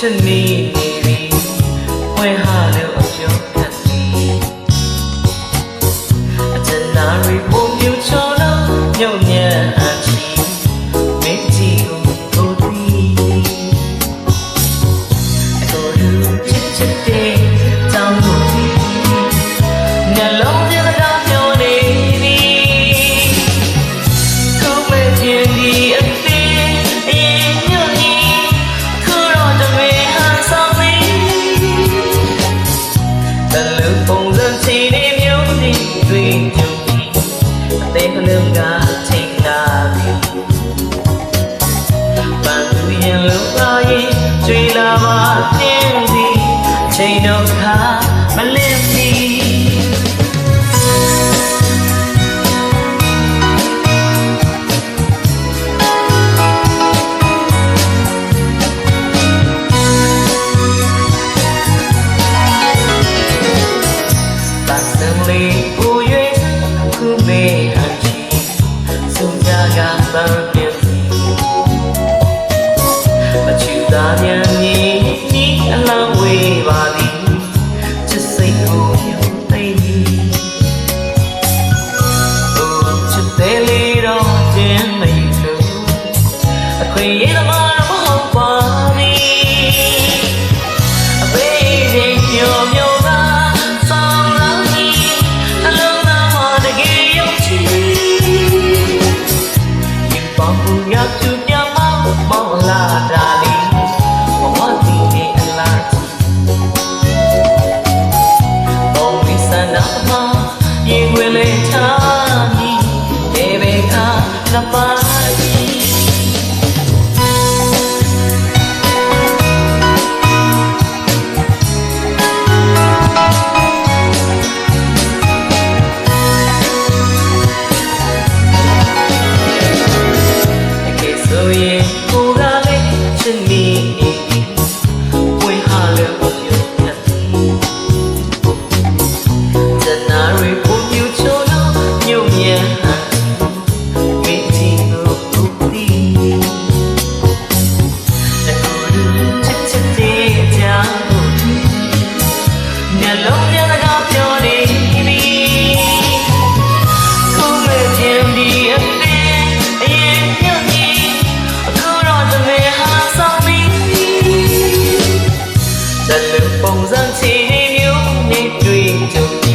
ချစ်နေနေပြီဝဲဟာလို့အပြောခတ်စီအကျဉ်းသားတွေပုံပြူချောလို့ညုံညံ့အချီမင်းကြီးကိုကိုသည်အကိုလူချစ်ချစ်တဲ့တောင်းလို့ဒီနှလုံးသွင်းတာ အသေးကလေးကချိန်လာပြီပန်းသူရင်လုံးပါရင်ကျွေလာပါပြင်း စာပြန်နေနီးအလောင်းဝေးပါသည်ချစ်စိတ်ကိုယုံသိသည်အိုးချစ်တယ်လေတော့ခြင်းမယူလို့အခွင့်အရေးသမားတော့မဟုတ်ပါသည်အပေးရင်ညောညောသာဆောင်လာသည်အလုံးသားမှာတကယ်ယုံကြည်ဒီပေါ့ဘူးရောက်သူ la da ပုံစံချီမျိုးနဲ့တွေ့ကြ